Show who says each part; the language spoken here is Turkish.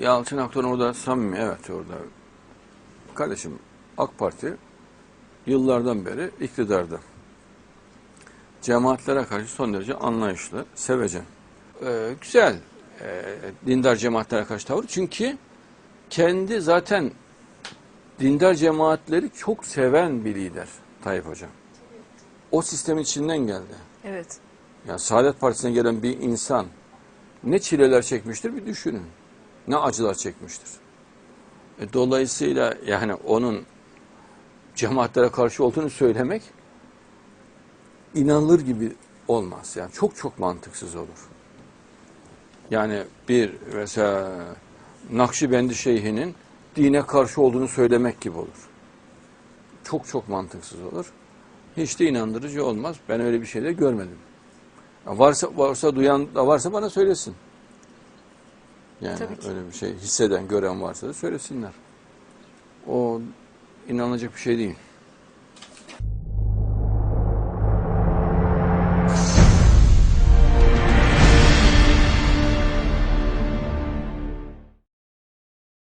Speaker 1: Yalçın Akdoğan orada samimi evet orada. Kardeşim AK Parti yıllardan beri iktidarda. Cemaatlere karşı son derece anlayışlı, sevecen. Ee, güzel ee, dindar cemaatlere karşı tavır. Çünkü kendi zaten dindar cemaatleri çok seven bir lider Tayyip Hocam. O sistemin içinden geldi.
Speaker 2: Evet.
Speaker 1: Yani Saadet Partisi'ne gelen bir insan ne çileler çekmiştir bir düşünün. Ne acılar çekmiştir. E, dolayısıyla yani onun cemaatlere karşı olduğunu söylemek inanılır gibi olmaz. Yani çok çok mantıksız olur. Yani bir mesela Nakşibendi Şeyhi'nin dine karşı olduğunu söylemek gibi olur. Çok çok mantıksız olur. Hiç de inandırıcı olmaz. Ben öyle bir şey de görmedim. Ya varsa varsa duyan da varsa bana söylesin. Yani
Speaker 2: Tabii ki.
Speaker 1: öyle bir şey hisseden, gören varsa da söylesinler. O inanılacak bir şey değil.